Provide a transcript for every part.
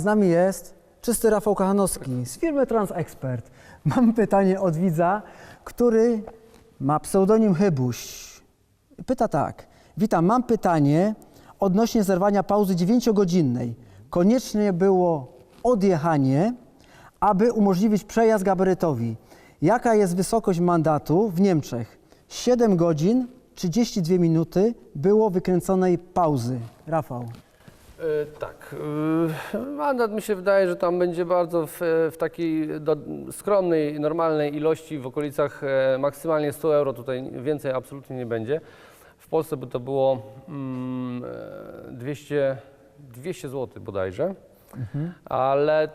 Z nami jest czysty Rafał Kachanowski z firmy TransExpert. Mam pytanie od widza, który ma pseudonim Chybuś. Pyta tak. Witam, mam pytanie odnośnie zerwania pauzy 9-godzinnej. Konieczne było odjechanie, aby umożliwić przejazd gabarytowi. Jaka jest wysokość mandatu w Niemczech? 7 godzin, 32 minuty było wykręconej pauzy. Rafał. E, Tak. e, Mandat mi się wydaje, że tam będzie bardzo w, w takiej do, skromnej, normalnej ilości, w okolicach e, maksymalnie 100 euro, tutaj więcej absolutnie nie będzie. W Polsce by to było mm, e, 200, 200 zł bodajże, ale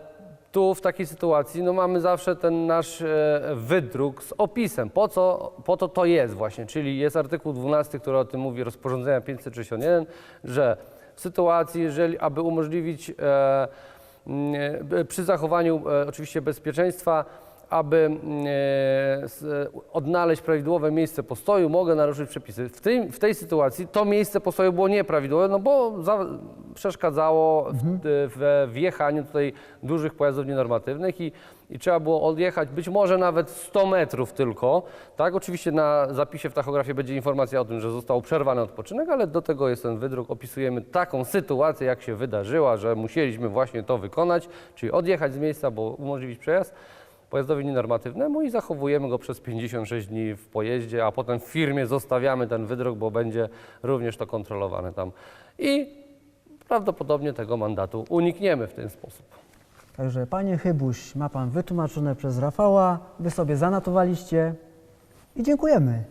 tu w takiej sytuacji no mamy zawsze ten nasz e, wydruk z opisem, po co po to to jest właśnie, czyli jest artykuł 12, który o tym mówi, rozporządzenia 561, że sytuacji, jeżeli, aby umożliwić e, e, przy zachowaniu e, oczywiście bezpieczeństwa, aby m, e, e, odnaleźć prawidłowe miejsce postoju, mogę naruszyć przepisy. W, tym, w tej sytuacji to miejsce postoju było nieprawidłowe, no bo za, przeszkadzało w, w wjechaniu tutaj dużych pojazdów nienormatywnych i, i trzeba było odjechać być może nawet 100 metrów tylko. Tak, oczywiście na zapisie w tachografie będzie informacja o tym, że został przerwany odpoczynek, ale do tego jest ten wydruk. Opisujemy taką sytuację, jak się wydarzyła, że musieliśmy właśnie to wykonać, czyli odjechać z miejsca, bo umożliwić przejazd pojazdowi nienormatywnemu i zachowujemy go przez 56 dni w pojeździe, a potem w firmie zostawiamy ten wydruk, bo będzie również to kontrolowane tam. I prawdopodobnie tego mandatu unikniemy w ten sposób. Także panie Chybuś, ma pan wytłumaczone przez Rafała, wy sobie zanotowaliście i dziękujemy.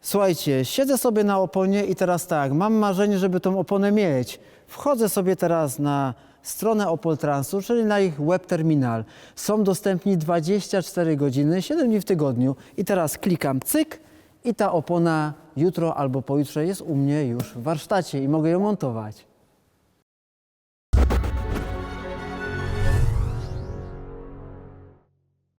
Słuchajcie, siedzę sobie na oponie i teraz tak, mam marzenie, żeby tą oponę mieć. Wchodzę sobie teraz na stronę Opol Transu, czyli na ich web terminal. Są dostępni 24 godziny, 7 dni w tygodniu i teraz klikam cyk i ta opona jutro albo pojutrze jest u mnie już w warsztacie i mogę ją montować.